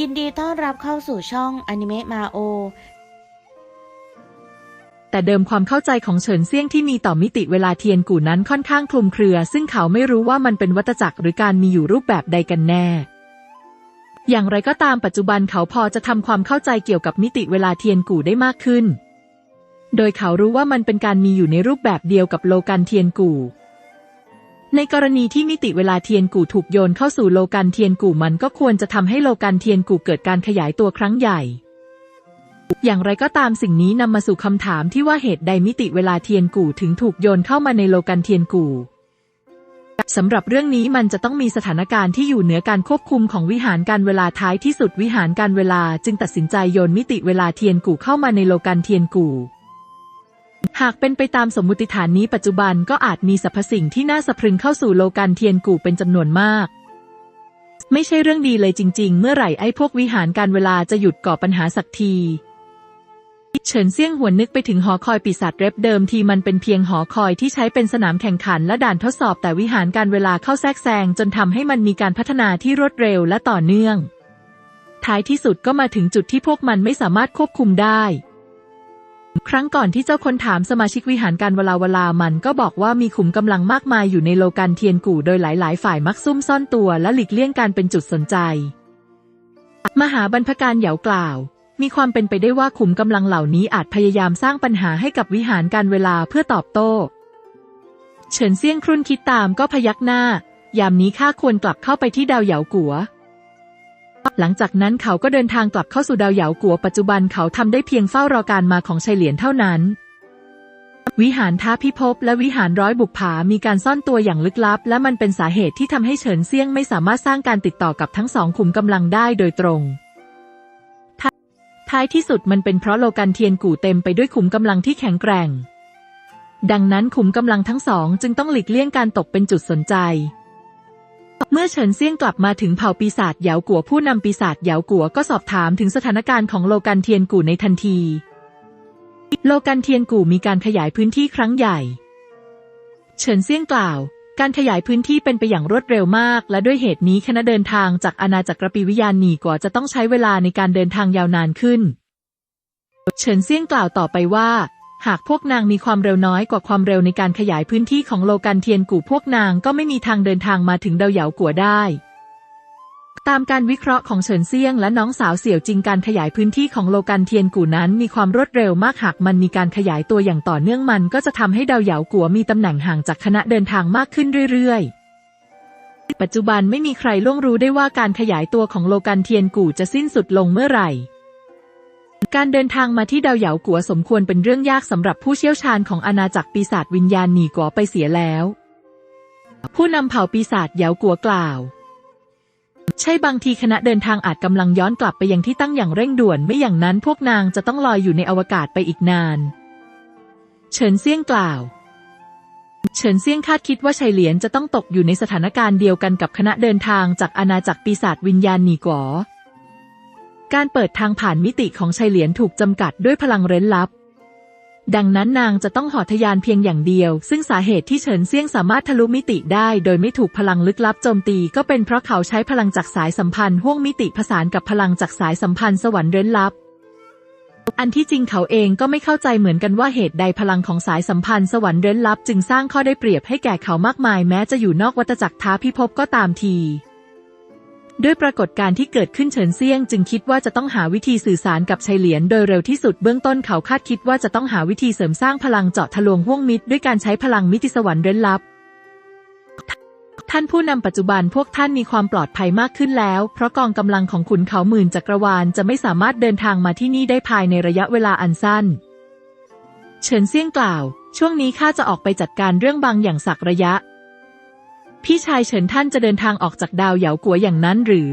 ยินดีต้อนรับเข้าสู่ช่องอนิเมะมาโอ แต่เดิมความเข้าใจของเฉินเซี่ยงที่มีต่อมิติเวลาเทียนกู่นั้นค่อนข้างคลุมเครือ ซึ่งเขาไม่รู้ว่ามันเป็นวัตจักรหรือการมีอยู่รูปแบบใดกันแน่ อย่างไรก็ตามปัจจุบันเขาพอจะทำความเข้าใจเกี่ยวกับมิติเวลาเทียนกู่ได้มากขึ้น โดยเขารู้ว่ามันเป็นการมีอยู่ในรูปแบบเดียวกับโลกันเทียนกู่ ในกรณีที่มิติเวลาเทียนกู่ถูกโยนเข้าสู่โลกันเทียนกู่มันก็ควรจะทำให้โลกันเทียนกู่เกิดการขยายตัวครั้งใหญ่ อย่างไรก็ตามสิ่งนี้นำมาสู่คำถามที่ว่าเหตุใดมิติเวลาเทียนกู่ถึงถูกโยนเข้ามาในโลกันเทียนกู่สำหรับเรื่องนี้มันจะต้องมีสถานการณ์ที่อยู่เหนือการควบคุมของวิหารการเวลาท้ายที่สุดวิหารการเวลาจึงตัดสินใจโยนมิติเวลาเทียนกู่เข้ามาในโลกันเทียนกู่ หากเป็นไปตามสมมุติฐานนี้ปัจจุบันก็อาจมีสรรพสิ่งที่น่าสะพรึงเข้าสู่โลกันเทียนกู่เป็นจำนวนมาก ไม่ใช่เรื่องดีเลยจริง ๆ เมื่อไหร่ไอ้พวกวิหารการเวลาจะหยุดก่อปัญหาสักทีเฉินเซี่ยงหวนนึกไปถึงหอคอยปีศาจเร็บเดิมทีมันเป็นเพียงหอคอยที่ใช้เป็นสนามแข่งขันและด่านทดสอบแต่วิหารการเวลาเข้าแทรกแซงจนทำให้มันมีการพัฒนาที่รวดเร็วและต่อเนื่อง ท้ายที่สุดก็มาถึงจุดที่พวกมันไม่สามารถควบคุมได้ ครั้งก่อนที่เจ้าคนถามสมาชิกวิหารการเวลาเวลามันก็บอกว่ามีขุมกำลังมากมายอยู่ในโลกันเทียนกู่โดยหลาย ๆ ฝ่ายมักซุ่มซ่อนตัวและหลีกเลี่ยงการเป็นจุดสนใจ มหาบรรพการเหยากล่าว มีความเป็นไปได้ว่าขุมกำลังเหล่านี้อาจพยายามสร้างปัญหาให้กับวิหารการเวลาเพื่อตอบโต้ เฉินเซี่ยงครุ่นคิดตามก็พยักหน้า ยามนี้ข้าควรกลับเข้าไปที่ดาวเหยากัว หลังจากนั้นเขาก็เดินทางกลับเข้าสู่ดาวเหยากัวปัจจุบันเขาทำได้เพียงเฝ้ารอการมาของชัยเหลียนเท่านั้น วิหารท้าพิภพและวิหารร้อยบุกผามีการซ่อนตัวอย่างลึกลับ และมันเป็นสาเหตุที่ทำให้เฉินเซียงไม่สามารถสร้างการติดต่อกับทั้งสองขุมกำลังได้โดยตรงท้าท้ายที่สุดมันเป็นเพราะโลกันเทียนกู่เต็มไปด้วยขุมกำลังที่แข็งแกร่ง ดังนั้นขุมกำลังทั้งสองจึงต้องหลีกเลี่ยงการตกเป็นจุดสนใจ เมื่อเฉินเซี่ยงกลับมาถึงเผ่าปีศาจเหยากัวผู้นำปีศาจเหยากัวก็สอบถามถึงสถานการณ์ของโลกันเทียนกู่ในทันที โลกันเทียนกู่มีการขยายพื้นที่ครั้งใหญ่ เฉินเซี่ยงกล่าว การขยายพื้นที่เป็นไปอย่างรวดเร็วมาก และด้วยเหตุนี้คณะเดินทางจากอาณาจักรปีวิญญาณหนีกว่าจะต้องใช้เวลาในการเดินทางยาวนานขึ้น เฉินเซี่ยงกล่าวต่อไปว่า หากพวกนางมีความเร็วน้อยกว่าความเร็วในการขยายพื้นที่ของโลกันเทียนกู่พวกนางก็ไม่มีทางเดินทางมาถึงเดาเหยากัวได้ ตามการวิเคราะห์ของเฉินเซียงและน้องสาวเสี่ยวจริงการขยายพื้นที่ของโลกันเทียนกู่นั้นมีความรวดเร็วมากหากมันมีการขยายตัวอย่างต่อเนื่องมัน ก็จะทำให้ดาวเหยากัวมีตำแหน่งห่างจากคณะเดินทางมากขึ้นเรื่อยๆปัจจุบันไม่มีใครล่วงรู้ได้ว่าการขยายตัวของโลกันเทียนกู่จะสิ้นสุดลงเมื่อไหร่ การเดินทางมาที่ดาวเหยากัวสมควรเป็นเรื่องยากสำหรับผู้เชี่ยวชาญของอาณาจักรปีศาจวิญญาณหนีกัวไปเสียแล้ว ผู้นำเผ่าปีศาจเหยากัวกล่าว ใช่บางทีคณะเดินทางอาจกำลังย้อนกลับไปยังที่ตั้งอย่างเร่งด่วนไม่อย่างนั้นพวกนางจะต้องลอยอยู่ในอวกาศไปอีกนาน เฉินเซี่ยงกล่าว เฉินเซี่ยงคาดคิดว่าชัยเหลียนจะต้องตกอยู่ในสถานการณ์เดียวกันกับคณะเดินทางจากอาณาจักรปีศาจวิญญาณหนีกัว การเปิดทางผ่านมิติของชัยเหลียนถูกจำกัดด้วยพลังเร้นลับ ดังนั้นนางจะต้องหอทยานเพียงอย่างเดียว ซึ่งสาเหตุที่เฉินเซี่ยงสามารถทะลุมิติได้โดยไม่ถูกพลังลึกลับโจมตีก็เป็นเพราะเขาใช้พลังจากสายสัมพันธ์ห่วงมิติผสานกับพลังจากสายสัมพันธ์สวรรค์เร้นลับ อันที่จริงเขาเองก็ไม่เข้าใจเหมือนกันว่าเหตุใดพลังของสายสัมพันธ์สวรรค์เร้นลับ จึงสร้างข้อได้เปรียบให้แก่เขามากมายแม้จะอยู่นอกวัฏจักรท้าพิภพก็ตามที ด้วยปรากฏการณ์ที่เกิดขึ้นเฉินเซียง จึงคิดว่าจะต้องหาวิธีสื่อสารกับชัยเหลียนโดยเร็วที่สุดเบื้องต้นเขาคาดคิดว่าจะต้องหาวิธีเสริมสร้างพลังเจาะทะลวงห่วงมิตรด้วยการใช้พลังมิติสวรรค์เร้นลับ ท่านผู้นำปัจจุบันพวกท่านมีความปลอดภัยมากขึ้นแล้ว เพราะกองกำลังของขุนเขาหมื่นจักรวาลจะไม่สามารถเดินทางมาที่นี่ได้ภายในระยะเวลาอันสั้น เฉินเซียงกล่าว ช่วงนี้ข้าจะออกไปจัดการเรื่องบางอย่างสักระยะ พี่ชายเฉินท่านจะเดินทางออกจากดาวเหยากัวอย่างนั้นหรือ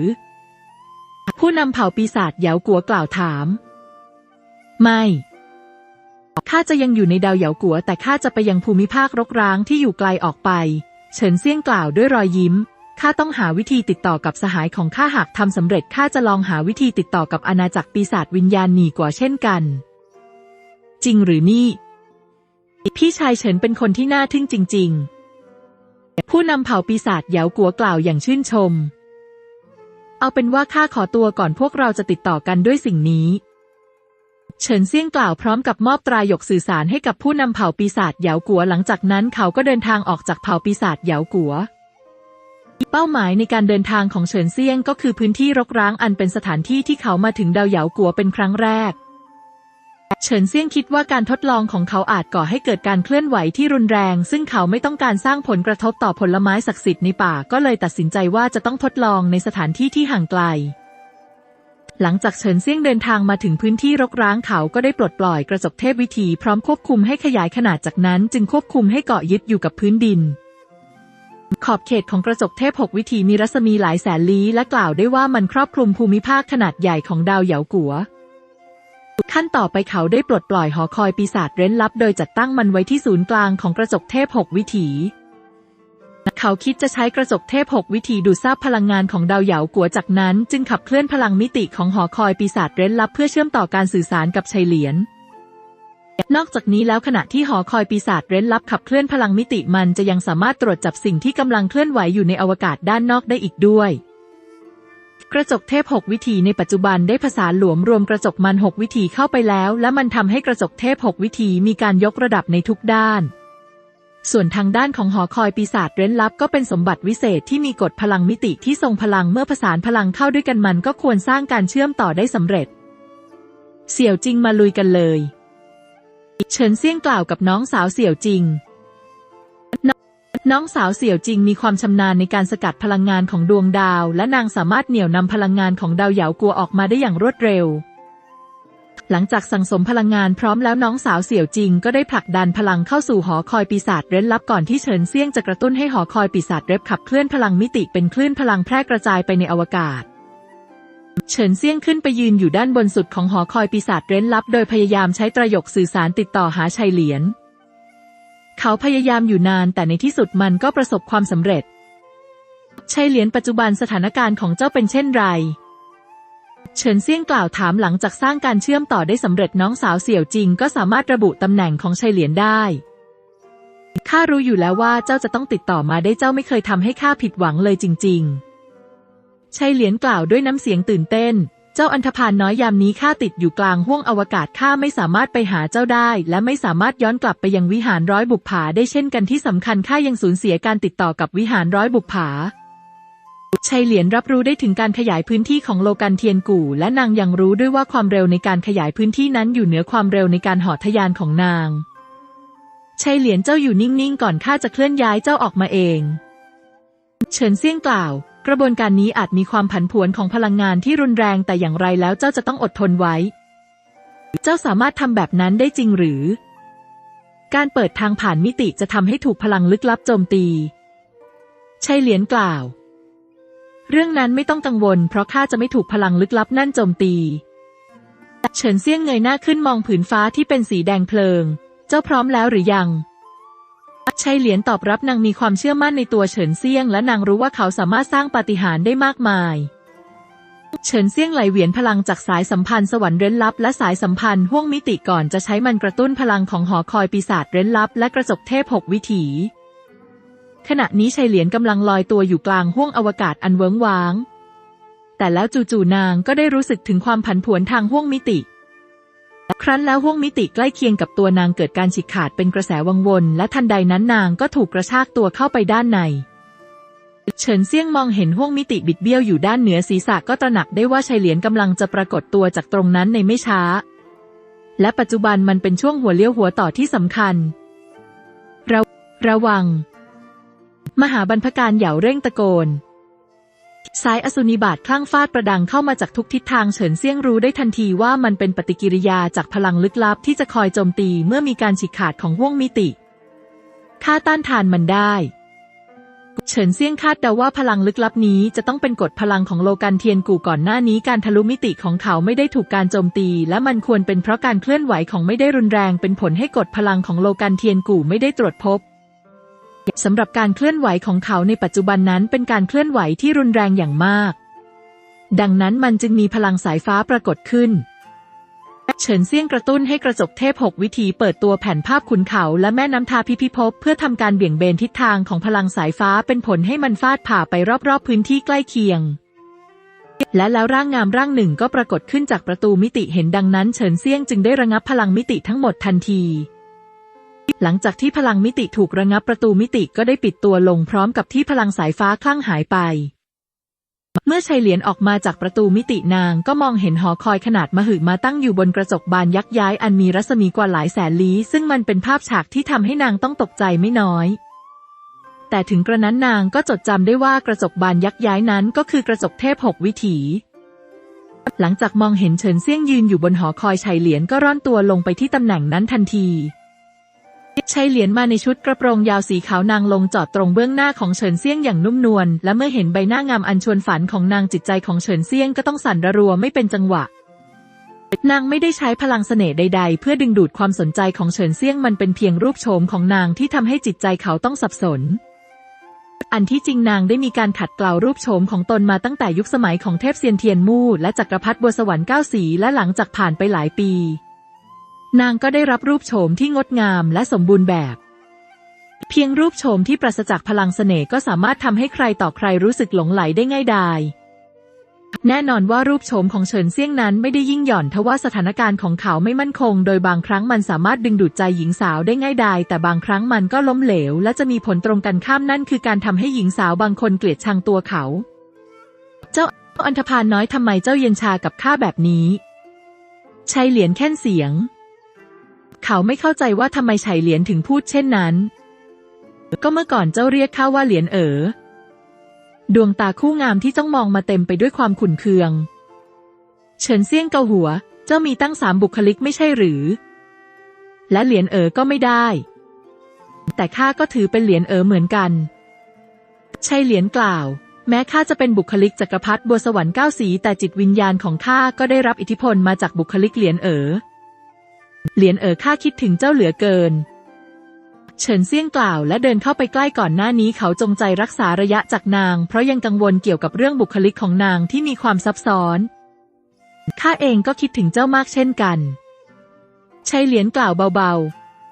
ผู้นำเผ่าปีศาจเหยากัวกล่าวถาม ไม่ข้าจะยังอยู่ในดาวเหยากัว แต่ข้าจะไปยังภูมิภาครกร้างที่อยู่ไกลออกไป เฉินเซี่ยงกล่าวด้วยรอยยิ้มข้าต้องหาวิธีติดต่อกับสหายของข้าหากทำสำเร็จข้าจะลองหาวิธีติดต่อกับอาณาจักรปีศาจวิญญาณหนีกว่าเช่นกัน จริงหรือนี่ พี่ชายเฉินเป็นคนที่น่าทึ่งจริง ๆ ผู้นำเผ่าปีศาจเหยากัวกล่าวอย่างชื่นชม เอาเป็นว่าข้าขอตัวก่อนพวกเราจะติดต่อกันด้วยสิ่งนี้ เฉินเซี่ยงกล่าวพร้อมกับมอบตราหยกสื่อสารให้กับผู้นำเผ่าปีศาจเหยากัวหลังจากนั้นเขาก็เดินทางออกจากเผ่าปีศาจเหยากัวเป้าหมายในการเดินทางของเฉินเซี่ยงก็คือพื้นที่รกร้างอันเป็นสถานที่ที่เขามาถึงดาวเหยากัวเป็นครั้งแรก เฉินเซี่ยงคิดว่าการทดลองของเขาอาจก่อให้เกิดการเคลื่อนไหวที่รุนแรง ซึ่งเขาไม่ต้องการสร้างผลกระทบต่อผลไม้ศักดิ์สิทธิ์ในป่าก็เลยตัดสินใจว่าจะต้องทดลองในสถานที่ที่ห่างไกล หลังจากเฉินเซี่ยงเดินทางมาถึงพื้นที่รกร้างเขาก็ได้ปลดปล่อยกระจกเทพวิธีพร้อมควบคุมให้ขยายขนาดจากนั้น จึงควบคุมให้เกาะยึดอยู่กับพื้นดิน ขอบเขตของกระจกเทพหกวิถีมีรัศมีหลายแสนลี้และกล่าวได้ว่ามันครอบคลุมภูมิภาคขนาดใหญ่ของดาวเหยากัว ขั้นต่อไปเขาได้ปลดปล่อยหอคอยปีศาจเร้นลับ โดยจัดตั้งมันไว้ที่ศูนย์กลางของกระจกเทพหกวิถี เขาคิดจะใช้กระจกเทพหกวิถีดูดซับพลังงานของดาวเหยากัวจากนั้น จึงขับเคลื่อนพลังมิติของหอคอยปีศาจเร้นลับ เพื่อเชื่อมต่อการสื่อสารกับชัยเหลียนนอกจากนี้แล้วขณะที่หอคอยปีศาจเร้นลับขับเคลื่อนพลังมิติมันจะยังสามารถตรวจจับสิ่งที่กำลังเคลื่อนไหวอยู่ในอวกาศด้านนอกได้อีกด้วย กระจกเทพหกวิถีในปัจจุบันได้ผสานหลวมรวมกระจกมันหกวิถีเข้าไปแล้ว และมันทำให้กระจกเทพหกวิถีมีการยกระดับในทุกด้าน ส่วนทางด้านของหอคอยปีศาจเร้นลับก็เป็นสมบัติวิเศษที่มีกฎพลังมิติที่ทรงพลังเมื่อผสานพลังเข้าด้วยกันมันก็ควรสร้างการเชื่อมต่อได้สำเร็จ เสี่ยวจิงมาลุยกันเลย เฉินเซี่ยงกล่าวกับน้องสาวเสี่ยวจิง น้องสาวเสี่ยวจริงมีความชำนาญในการสกัดพลังงานของดวงดาว และนางสามารถเหนี่ยวนำพลังงานของดาวเหยากัวออกมาได้อย่างรวดเร็ว หลังจากสั่งสมพลังงานพร้อมแล้วน้องสาวเสี่ยวจริงก็ได้ผลักดันพลังเข้าสู่หอคอยปีศาจเร้นลับก่อนที่เฉินเซี่ยงจะกระตุ้นให้หอคอยปีศาจเร็บขับเคลื่อนพลังมิติเป็นคลื่นพลังแพร่กระจายไปในอวกาศเฉินเซี่ยงขึ้นไปยืนอยู่ด้านบนสุดของหอคอยปีศาจเร้นลับ โดยพยายามใช้ตรยกสื่อสารติดต่อหาชัยเหลียน เขาพยายามอยู่นานแต่ในที่สุดมันก็ประสบความสำเร็จชัยเหลียนปัจจุบันสถานการณ์ของเจ้าเป็นเช่นไร เฉินเซี่ยงกล่าวถามหลังจากสร้างการเชื่อมต่อได้สำเร็จน้องสาวเสี่ยวจริง ก็สามารถระบุตำแหน่งของชัยเหลียนได้ข้ารู้อยู่แล้วว่าเจ้าจะต้องติดต่อมาได้เจ้าไม่เคยทำให้ข้าผิดหวังเลยจริง ๆชัยเหลียนกล่าวด้วยน้ำเสียงตื่นเต้น จ้าอันธพาลน้อยยามนี้ข้าติดอยู่กลางห้วงอวกาศข้าไม่สามารถไปหาเจ้าได้ และไม่สามารถย้อนกลับไปยังวิหารร้อยบุปผาได้เช่นกันที่สำคัญข้ายังสูญเสียการติดต่อกับวิหารร้อยบุปผาชัยเหลียนรับรู้ได้ถึงการขยายพื้นที่ของโลกันเทียนกู่ และนางยังรู้ด้วยว่าความเร็วในการขยายพื้นที่นั้นอยู่เหนือความเร็วในการหาะทยานของนางชัยเหลียนเจ้าอยู่นิ่งๆก่อนข้าจะเคลื่อนย้ายเจ้าออกมาเอง เฉินเซี่ยงกล่าว ระบวนการนี้อาจมีความผันผวนของพลังงานที่รุนแรงแต่อย่างไรแล้วเจ้าจะต้องอดทนไว้ เจ้าสามารถทำแบบนั้นได้จริงหรือ การเปิดทางผ่านมิติจะทำให้ถูกพลังลึกลับโจมตีชัยเหลียนกล่าว เรื่องนั้นไม่ต้องกังวล เพราะข้าจะไม่ถูกพลังลึกลับนั่นโจมตี เฉินเซี่ยงเงยหน้าขึ้นมองผืนฟ้าที่เป็นสีแดงเพลิง เจ้าพร้อมแล้วหรือยัง ชัยเหลียนตอบรับนางมีความเชื่อมั่นในตัวเฉินเซียง และนางรู้ว่าเขาสามารถสร้างปาฏิหาริย์ได้มากมาย เฉินเซียงไหลเวียนพลังจากสายสัมพันธ์สวรรค์เร้นลับ และสายสัมพันธ์ห้วงมิติก่อนจะใช้มันกระตุ้นพลังของหอคอยปีศาจเร้นลับ และกระจกเทพหกวิถี ขณะนี้ชัยเหลียนกำลังลอยตัวอยู่กลางห้วงอวกาศอันเวิ้งว้าง แต่แล้วจู่ๆนางก็ได้รู้สึกถึงความผันผวนทางห้วงมิติ ครั้นแล้วห้วงมิติใกล้เคียงกับตัวนางเกิดการฉีกขาดเป็นกระแสวังวน และทันใดนั้นนางก็ถูกกระชากตัวเข้าไปด้านใน เฉินเซี่ยงมองเห็นห้วงมิติบิดเบี้ยวอยู่ด้านเหนือศีรษะก็ตระหนักได้ว่าชัยเหลียนกำลังจะปรากฏตัวจากตรงนั้นในไม่ช้า และปัจจุบันมันเป็นช่วงหัวเลี้ยวหัวต่อที่สำคัญ ระระวัง มหาบรรพการเหยาเร่งตะโกน สายอสุนิบาตคลั่งฟาดประดังเข้ามาจากทุกทิศทางเฉินเซี่ยงรู้ได้ทันทีว่ามันเป็นปฏิกิริยาจากพลังลึกลับที่จะคอยโจมตีเมื่อมีการฉีกขาดของห้วงมิติข้าต้านทานมันได้ เฉินเซี่ยงคาดเดาว่าพลังลึกลับนี้จะต้องเป็นกฎพลังของโลกันเทียนกู่ก่อนหน้านี้การทะลุมิติของเขาไม่ได้ถูกการโจมตี และมันควรเป็นเพราะการเคลื่อนไหวของไม่ได้รุนแรงเป็นผลให้กฎพลังของโลกันเทียนกู่ไม่ได้ตรวจพบ สำหรับการเคลื่อนไหวของเขาในปัจจุบันนั้นเป็นการเคลื่อนไหวที่รุนแรงอย่างมาก ดังนั้นมันจึงมีพลังสายฟ้าปรากฏขึ้น เฉินเซี่ยงกระตุ้นให้กระจกเทพหกวิถีเปิดตัวแผ่นภาพขุนเขาและแม่น้ำทาพิพิภพเพื่อทำการเบี่ยงเบนทิศทางของพลังสายฟ้าเป็นผลให้มันฟาดผ่าไปรอบๆพื้นที่ใกล้เคียงและแล้วร่างงามร่างหนึ่งก็ปรากฏขึ้นจากประตูมิติเห็นดังนั้นเฉินเซี่ยงจึงได้ระงับพลังมิติทั้งหมดทันที หลังจากที่พลังมิติถูกระงับประตูมิติก็ได้ปิดตัวลงพร้อมกับที่พลังสายฟ้าคลั่งหายไป เมื่อชัยเหลียนออกมาจากประตูมิตินางก็มองเห็นหอคอยขนาดมหึมาตั้งอยู่บนกระจกบานยักย้ายอันมีรัศมีกว่าหลายแสนลี้ ซึ่งมันเป็นภาพฉากที่ทำให้นางต้องตกใจไม่น้อยแต่ถึงกระนั้นนางก็จดจำได้ว่ากระจกบานยักย้ายนั้นก็คือกระจกเทพหกวิถี หลังจากมองเห็นเฉินเซี่ยงยืนอยู่บนหอคอยชัยเหลียนก็ร่อนตัวลงไปที่ตำแหน่งนั้นทันที ใชัยเหลียนมาในชุดกระโปรงยาวสีขาวนางลงจอดตรงเบื้องหน้าของเฉินเซี่ยงอย่างนุ่มนวล และเมื่อเห็นใบหน้างามอันชวนฝันของนางจิตใจของเฉินเซี่ยงก็ต้องสั่นระรัวไม่เป็นจังหวะ นางไม่ได้ใช้พลังเสน่ห์ใด ๆ เพื่อดึงดูดความสนใจของเฉินเซี่ยงมันเป็นเพียงรูปโฉมของนางที่ทำให้จิตใจเขาต้องสับสน อันที่จริงนางได้มีการขัดเกลารูปโฉมของตนมาตั้งแต่ยุคสมัยของเทพเซียนเทียนมู่และจักรพรรดิบัวสวรรค์เก้าสีและหลังจากผ่านไปหลายปี นางก็ได้รับรูปโฉมที่งดงามและสมบูรณ์แบบ เพียงรูปโฉมที่ปราศจากพลังเสน่ห์ก็สามารถทำให้ใครต่อใครรู้สึกหลงไหลได้ง่ายดายแน่นอนว่ารูปโฉมของเฉินเซี่ยงนั้นไม่ได้ยิ่งหย่อนทว่าสถานการณ์ของเขาไม่มั่นคง โดยบางครั้งมันสามารถดึงดูดใจหญิงสาวได้ง่ายดายแต่บางครั้งมันก็ล้มเหลว และจะมีผลตรงกันข้ามนั่นคือการทำให้หญิงสาวบางคนเกลียดชังตัวเขา เจ้าอันธพาลน้อยทำไมเจ้าเย็นชากับข้าแบบนี้ชัยเหลียนแค่นเสียง เขาไม่เข้าใจว่าทำไมชัยเหลียนถึงพูดเช่นนั้น ก็เมื่อก่อนเจ้าเรียกข้าว่าเหลียนเอ๋อ ดวงตาคู่งามที่จ้องมองมาเต็มไปด้วยความขุ่นเคือง เฉินเซี่ยงเกาหัว เจ้ามีตั้งสามบุคลิกไม่ใช่หรือ และเหรียญเอ๋อก็ไม่ได้ แต่ข้าก็ถือเป็นเหรียญเอ๋อเหมือนกันใช่เหรียญกล่าว แม้ข้าจะเป็นบุคลิกจักรพรรดิบัวสวรรค์เก้าสีแต่จิตวิญญาณของข้าก็ได้รับอิทธิพลมาจากบุคลิกเหรียญเอ๋อ เหรียญเอ๋อข้าคิดถึงเจ้าเหลือเกิน เฉินเซี่ยงกล่าวและเดินเข้าไปใกล้ก่อนหน้านี้เขาจงใจรักษาระยะจากนาง เพราะยังกังวลเกี่ยวกับเรื่องบุคลิกของนางที่มีความซับซ้อน ข้าเองก็คิดถึงเจ้ามากเช่นกันชัยเหลียนกล่าวเบา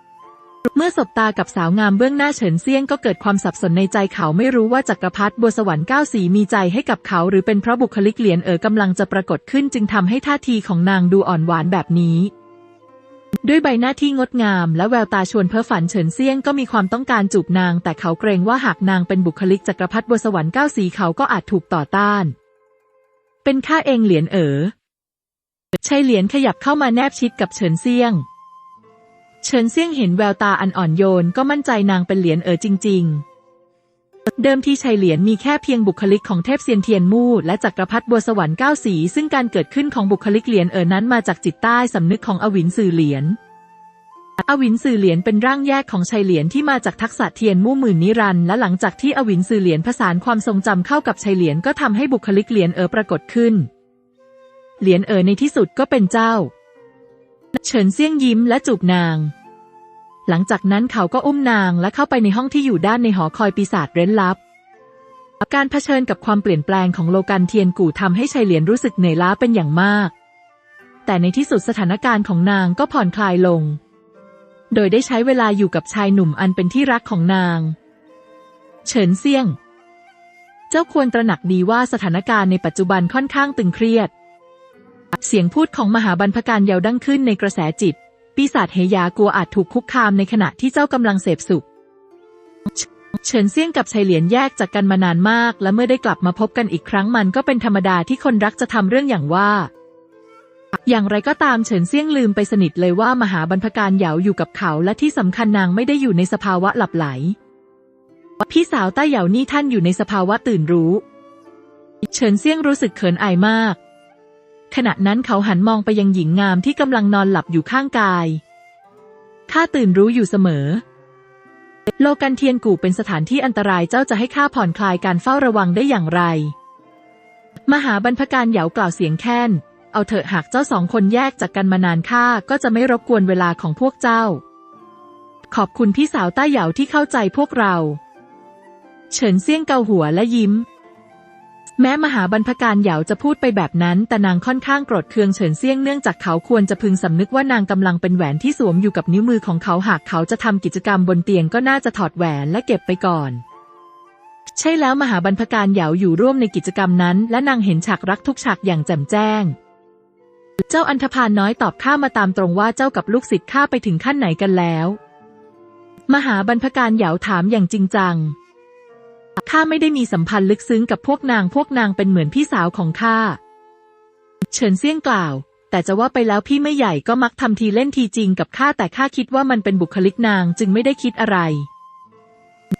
ๆ เมื่อสบตากับสาวงามเบื้องหน้าเฉินเซี่ยงก็เกิดความสับสนในใจเขาไม่รู้ว่าจักรพรรดิบัวสวรรค์เก้าสีมีใจให้กับเขา หรือเป็นเพราะบุคลิกเหลียนเอ๋อกำลังจะปรากฏขึ้นจึงทำให้ท่าทีของนางดูอ่อนหวานแบบนี้ ด้วยใบหน้าที่งดงามและแววตาชวนเพ้อฝันเฉินเซียงก็มีความต้องการจูบนาง แต่เขาเกรงว่าหากนางเป็นบุคลิกจักรพรรดิบัวสวรรค์เก้าสีเขาก็อาจถูกต่อต้าน เป็นข้าเองเหลียนเอ๋อชัยเหลียนขยับเข้ามาแนบชิดกับเฉินเซียง เฉินเซียงเห็นแววตาอันอ่อนโยนก็มั่นใจนางเป็นเหลียนเอ๋อจริง ๆ เดิมที่ชัยเหลียนมีแค่เพียงบุคลิกของเทพเซียนเทียนมู่และจักรพรรดิบัวสวรรค์เก้าสี ซึ่งการเกิดขึ้นของบุคลิกเหลียนเอ๋อนั้นมาจากจิตใต้สำนึกของอวินสื่อเหลียนอวินสื่อเหลียนเป็นร่างแยกของชัยเหลียนที่มาจากทักษะเทียนมู่หมื่นนิรันและหลังจากที่อวินสื่อเหลียนผสานความทรงจำเข้ากับชัยเหลียนก็ทำให้บุคลิกเหลียนเอ๋อปรากฏขึ้น เหลียนเอ๋อในที่สุดก็เป็นเจ้า เฉินเซี่ยงยิ้มและจูบนาง หลังจากนั้นเขาก็อุ้มนางและเข้าไปในห้องที่อยู่ด้านในหอคอยปีศาจเร้นลับ การเผชิญกับความเปลี่ยนแปลงของโลกันเทียนกู่ทำให้ชัยเหลียนรู้สึกเหนื่อยล้าเป็นอย่างมาก แต่ในที่สุดสถานการณ์ของนางก็ผ่อนคลายลง โดยได้ใช้เวลาอยู่กับชายหนุ่มอันเป็นที่รักของนาง เฉินเซี่ยง เจ้าควรตระหนักดีว่าสถานการณ์ในปัจจุบันค่อนข้างตึงเครียด เสียงพูดของมหาบรรพการเยาวดังขึ้นในกระแสจิต ปีศาจเฮยากลัวอาจถูกคุกคามในขณะที่เจ้ากำลังเสพสุข เฉินเซี่ยงกับชัยเหลียนแยกจากกันมานานมาก และเมื่อได้กลับมาพบกันอีกครั้งมันก็เป็นธรรมดาที่คนรักจะทำเรื่องอย่างว่า อย่างไรก็ตามเฉินเซี่ยงลืมไปสนิทเลยว่ามหาบรรพการเหยาอยู่กับเขาและที่สำคัญนางไม่ได้อยู่ในสภาวะหลับไหล พี่สาวต้าเหยานี่ท่านอยู่ในสภาวะตื่นรู้ เฉินเซี่ยงรู้สึกเขินอายมาก ขณะนั้นเขาหันมองไปยังหญิงงามที่กำลังนอนหลับอยู่ข้างกาย ข้าตื่นรู้อยู่เสมอ โลกันเทียนกู่เป็นสถานที่อันตรายเจ้าจะให้ข้าผ่อนคลายการเฝ้าระวังได้อย่างไร มหาบรรพการเหยากล่าวเสียงแค้น เอาเถอะหากเจ้าสองคนแยกจากกันมานานข้าก็จะไม่รบกวนเวลาของพวกเจ้า ขอบคุณพี่สาวต้าเหยาที่เข้าใจพวกเรา เฉินเซี่ยงเกาหัวและยิ้ม แม้มหาบรรพการเหยาจะพูดไปแบบนั้น แต่นางค่อนข้างโกรธเคืองเฉินเซี่ยงเนื่องจากเขาควรจะพึงสำนึกว่านางกำลังเป็นแหวนที่สวมอยู่กับนิ้วมือของเขาหากเขาจะทำกิจกรรมบนเตียงก็น่าจะถอดแหวนและเก็บไปก่อน ใช่แล้วมหาบรรพการเหยาอยู่ร่วมในกิจกรรมนั้น และนางเห็นฉากรักทุกฉากอย่างแจ่มแจ้ง เจ้าอันธพาลน้อยตอบข้ามาตามตรงว่าเจ้ากับลูกศิษย์ข้าไปถึงขั้นไหนกันแล้ว มหาบรรพการเหยาถามอย่างจริงจัง ข้าไม่ได้มีสัมพันธ์ลึกซึ้งกับพวกนางพวกนางเป็นเหมือนพี่สาวของข้า เฉินเซี่ยงกล่าว แต่จะว่าไปแล้วพี่ไม่ใหญ่ก็มักทำทีเล่นทีจริงกับข้าแต่ข้าคิดว่ามันเป็นบุคลิกนางจึงไม่ได้คิดอะไร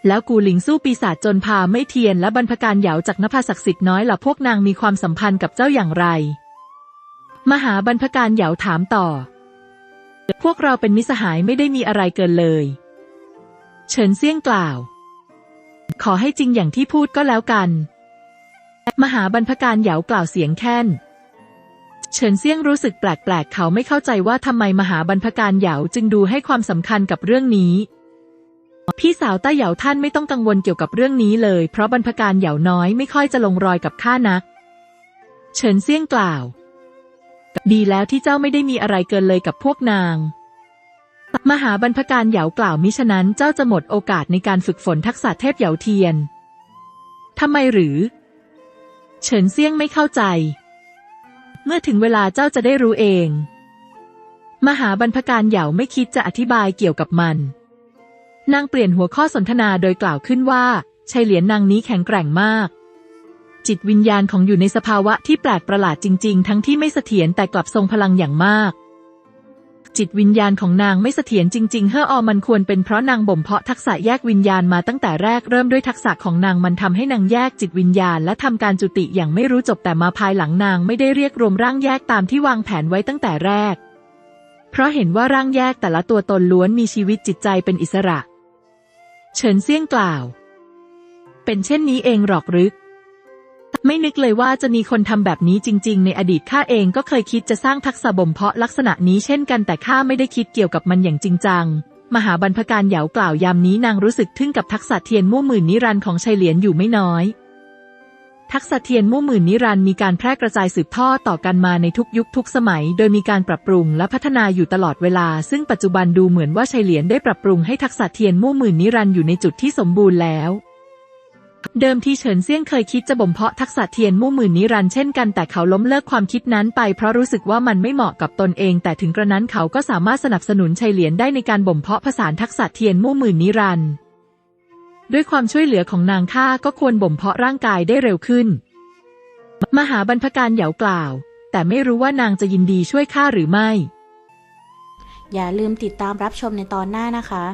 แล้วกูหลิงสู้ปีศาจจนพาไม่เทียนและบรรพการเหยาจากนภาศักดิ์สิทธิ์น้อยล่ะพวกนางมีความสัมพันธ์กับเจ้าอย่างไร มหาบรรพการเหยาถามต่อ พวกเราเป็นมิสหายไม่ได้มีอะไรเกินเลย เฉินเซี่ยงกล่าว ขอให้จริงอย่างที่พูดก็แล้วกัน มหาบรรพการเหยากล่าวเสียงแค้นเฉินเซี่ยงรู้สึกแปลกๆ เขาไม่เข้าใจว่าทำไมมหาบรรพการเหยาจึงดูให้ความสำคัญกับเรื่องนี้ พี่สาวต้าเหยาท่านไม่ต้องกังวลเกี่ยวกับเรื่องนี้เลย เพราะบรรพการเหยาน้อยไม่ค่อยจะลงรอยกับข้านัก เฉินเซี่ยงกล่าว ดีแล้วที่เจ้าไม่ได้มีอะไรเกินเลยกับพวกนาง มหาบรรพการเหยากล่าวมิฉะนั้นเจ้าจะหมดโอกาสในการฝึกฝนทักษะเทพเหยาเทียน ทำไมหรือ เฉินเซี่ยงไม่เข้าใจ เมื่อถึงเวลาเจ้าจะได้รู้เอง มหาบรรพการเหยาไม่คิดจะอธิบายเกี่ยวกับมัน นางเปลี่ยนหัวข้อสนทนาโดยกล่าวขึ้นว่าชัยเหรียญนางนี้แข็งแกร่งมาก จิตวิญญาณของอยู่ในสภาวะที่แปลกประหลาดจริง ๆ ทั้งที่ไม่เสถียรแต่กลับทรงพลังอย่างมาก จิตวิญญาณของนางไม่เสถียรจริงๆเฮ้ออมันควรเป็นเพราะนางบ่มเพาะทักษะแยกวิญญาณมาตั้งแต่แรกเริ่มด้วยทักษะของนางมันทำให้นางแยกจิตวิญญาณ และทำการจุติอย่างไม่รู้จบแต่มาภายหลังนางไม่ได้เรียกรวมร่างแยกตามที่วางแผนไว้ตั้งแต่แรก เพราะเห็นว่าร่างแยกแต่ละตัวตนล้วนมีชีวิตจิตใจเป็นอิสระ เฉินเซี่ยงกล่าว เป็นเช่นนี้เองหรอกหรือ ไม่นึกเลยว่าจะมีคนทำแบบนี้จริง ๆ ในอดีตข้าเองก็เคยคิดจะสร้างทักษะบ่มเพาะลักษณะนี้เช่นกันแต่ข้าไม่ได้คิดเกี่ยวกับมันอย่างจริงจัง มหาบรรพการเหยากล่าวยามนี้นางรู้สึกทึ่งกับทักษะเทียนมู่หมื่นนิรันต์ของชัยเหลียนอยู่ไม่น้อย ทักษะเทียนมู่หมื่นนิรันต์มีการแพร่กระจายสืบทอดต่อกันมาในทุกยุคทุกสมัย โดยมีการปรับปรุงและพัฒนาอยู่ตลอดเวลา ซึ่งปัจจุบันดูเหมือนว่าชัยเหลียนได้ปรับปรุงให้ทักษะเทียนมู่หมื่นนิรันต์อยู่ในจุดที่สมบูรณ์แล้ว เดิมที่เฉินเซี่ยงเคยคิดจะบ่มเพาะทักษะเทียนมู่หมื่นนิรันเช่นกันแต่เขาล้มเลิกความคิดนั้นไปเพราะรู้สึกว่ามันไม่เหมาะกับตนเอง แต่ถึงกระนั้นเขาก็สามารถสนับสนุนชัยเหลียนได้ในการบ่มเพาะผสานทักษะเทียนมู่หมื่นนิรันด้วยความช่วยเหลือของนางข้าก็ควรบ่มเพาะร่างกายได้เร็วขึ้น มหาบรรพการเหยากล่าว แต่ไม่รู้ว่านางจะยินดีช่วยข้าหรือไม่ อย่าลืมติดตามรับชมในตอนหน้านะคะ